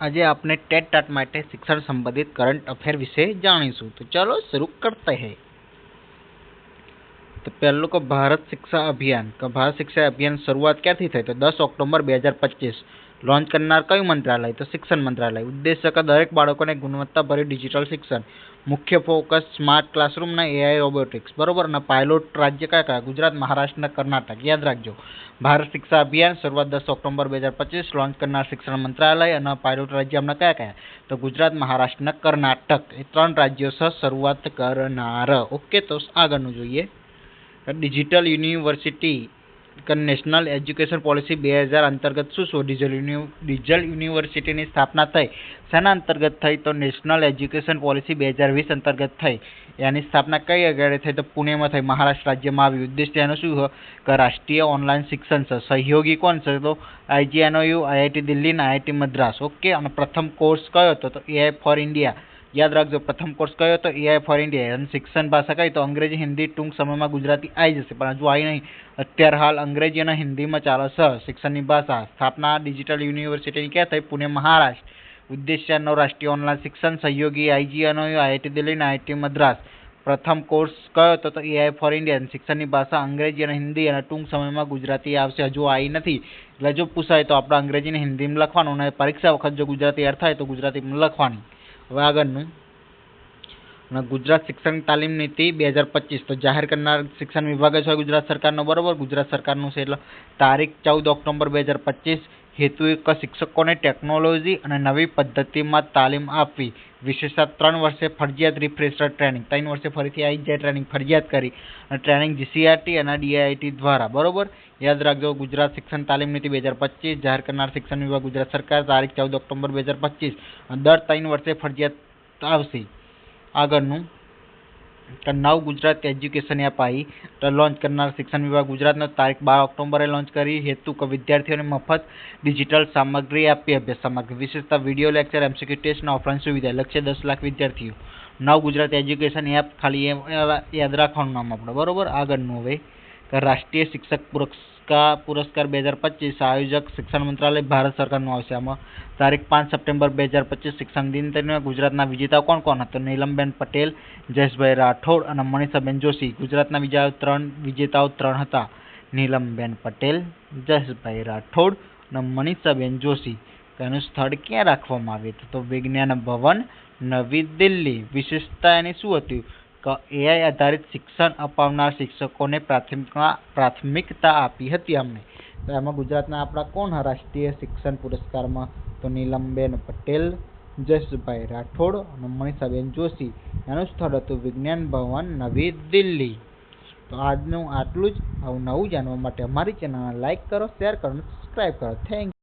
આજે આપણે TET TAT માટે શિક્ષણ સંબંધિત કરંટ અફેર વિશે જાણીશું. તો ચાલો શરૂ કરતે હે. તો પહેલું કે ભારત શિક્ષા અભિયાન. કે ભારત શિક્ષા અભિયાન શરૂઆત ક્યાંથી થઈ? તો દસ ઓક્ટોબર બે હજાર પચીસ. લોન્ચ કરનાર કયું મંત્રાલય? તો શિક્ષણ મંત્રાલય. ઉદ્દેશ દરેક બાળકોને ગુણવત્તાભર્યું ડિજિટલ શિક્ષણ. મુખ્ય ફોકસ સ્માર્ટ ક્લાસરૂમના એઆઈ રોબોટિક્સ બરોબર? અને પાયલોટ રાજ્ય કયા કયા? ગુજરાત, મહારાષ્ટ્ર કર્ણાટક. યાદ રાખજો. ભારત શિક્ષા અભિયાન શરૂઆત દસ ઓક્ટોબર બે હજાર પચીસ. લોન્ચ કરનાર શિક્ષણ મંત્રાલય અને પાયલોટ રાજ્ય હમણાં કયા કયા? તો ગુજરાત, મહારાષ્ટ્ર કર્ણાટક. એ ત્રણ રાજ્યો સહ શરૂઆત કરનાર. ઓકે તો આગળનું જોઈએ. Digital university national education policy બે હજાર અંતર્ગત શું શું? ડિજલ ડિઝલ યુનિવર્સિટીની સ્થાપના થઈ. શેના અંતર્ગત થઈ તો નેશનલ એજ્યુકેશન પોલિસી બે હજાર વીસ અંતર્ગત થઈ. એની સ્થાપના કઈ આગળ થઈ? તો પુણેમાં થઈ. મહારાષ્ટ્ર રાજ્યમાં આવી ઉદ્દેશ્ય એનો શું કે રાષ્ટ્રીય ઓનલાઈન શિક્ષણ છે સહયોગી કોણ છે? તો આઈજીએનઓયુ આઈઆઈટી દિલ્હી અને આઈઆઈટી મદ્રાસ. ઓકે, અને પ્રથમ કોર્સ કયો હતો? તો એઆઈ ફોર ઇન્ડિયા. યાદ રાખજો, પ્રથમ કોર્સ કયો હતો? એઆઈ ફોર ઇન્ડિયા અને શિક્ષણ ભાષા કઈ? તો અંગ્રેજી, હિન્દી, ટૂંક સમયમાં ગુજરાતી આવી જશે. પણ હજુ આવી નહીં. અત્યારે હાલ અંગ્રેજી અને હિન્દીમાં ચાલે છે. શિક્ષણની ભાષા સ્થાપના ડિજિટલ યુનિવર્સિટીની ક્યાં થઈ? પુણે, મહારાષ્ટ્ર. ઉદ્દેશ્યનો રાષ્ટ્રીય ઓનલાઈન શિક્ષણ સહયોગી આઈજીએનો આઈઆઈટી દિલ્હી અને આઈઆઈટી મદ્રાસ. પ્રથમ કોર્સ કયો હતો? તો એઆઈ ફોર ઇન્ડિયા શિક્ષણની ભાષા અંગ્રેજી અને હિન્દી અને ટૂંક સમયમાં ગુજરાતી આવશે. હજુ આવી નથી. એટલે જો પૂછાય તો આપણે અંગ્રેજીને હિન્દીમાં લખવાનું અને પરીક્ષા વખત જો ગુજરાતી અર્થ થાય તો ગુજરાતીમાં લખવાની. હવે આગળનું અને ગુજરાત શિક્ષણ તાલીમ નીતિ બે હજાર પચીસ. તો જાહેર કરનાર શિક્ષણ વિભાગ છે ગુજરાત સરકારનો બરોબર? ગુજરાત સરકારનું છે એટલે તારીખ ચૌદ ઓક્ટોબર બે હજાર પચીસ. હેતુ એક શિક્ષકોને ટેકનોલોજી અને નવી પદ્ધતિમાં તાલીમ આપવી. વિશેષતા ત્રણ વર્ષે ફરજિયાત રિફ્રેશર ટ્રેનિંગ ત્રણ વર્ષે ફરીથી આવી જાય ટ્રેનિંગ ફરજિયાત કરી અને ટ્રેનિંગ જીસીઆરટી અને ડીઆઈટી દ્વારા. બરોબર? યાદ રાખજો, ગુજરાત શિક્ષણ તાલીમ નીતિ બે હજાર પચીસ, જાહેર કરનાર શિક્ષણ વિભાગ ગુજરાત સરકાર, તારીખ ચૌદ ઓક્ટોબર બે હજાર દર ત્રણ વર્ષે ફરજિયાત આવશે. આગળનું નવ ગુજરાત એજ્યુકેશન એપ આવી. લોન્ચ કરનાર શિક્ષણ વિભાગ ગુજરાતનો તારીખ બાર ઓક્ટોબરે લોન્ચ કરી. હેતુ કે વિદ્યાર્થીઓને મફત ડિજિટલ સામગ્રી આપી અભ્યાસ સામગ્રી. વિશેષતા વીડિયો લેક્ચર, એમસીક્યુ ટેસ્ટના ઓફલાઈન સુવિધા. લક્ષ્ય દસ લાખ વિદ્યાર્થીઓ. નવ ગુજરાત એજ્યુકેશન એપ ખાલી યાદ રાખવાનું નામ આપણે બરોબર? આગળનું હવે. રાષ્ટ્રીય શિક્ષક પુરસ્કાર પુરસ્કાર બે હજાર પચીસ આયોજક શિક્ષણ મંત્રાલય ભારત સરકારનું આવશે. આમાં તારીખ પાંચ સપ્ટેમ્બર બે હજાર પચીસ શિક્ષણ દિન તેમાં ગુજરાતના વિજેતા કોણ કોણ હતા? નીલમબેન પટેલ, જયેશભાઈ રાઠોડ અને મનીષાબેન જોશી. ગુજરાતના બીજા ત્રણ, વિજેતાઓ ત્રણ હતા. નીલમબેન પટેલ, જયેશભાઈ રાઠોડ અને મનીષાબેન જોશી. તેનું સ્થળ ક્યાં રાખવામાં આવ્યું હતું? તો વિજ્ઞાન ભવન, નવી દિલ્હી. વિશેષતા એની શું હતી? એઆઈ આધારિત શિક્ષણ અપાવનાર શિક્ષકોને પ્રાથમિકતા પ્રાથમિકતા આપી હતી અમને. તો એમાં ગુજરાતના આપણા કોણ રાષ્ટ્રીય શિક્ષણ પુરસ્કારમાં તો નીલમબેન પટેલ, જયેશભાઈ રાઠોડ અને મનીષાબેન જોશી. એનું સ્થળ હતું વિજ્ઞાન ભવન, નવી દિલ્હી. તો આજનું આટલું જ. આવું નવું જાણવા માટે અમારી ચેનલને લાઇક કરો, શેર કરો અને સબસ્ક્રાઈબ કરો. થેન્ક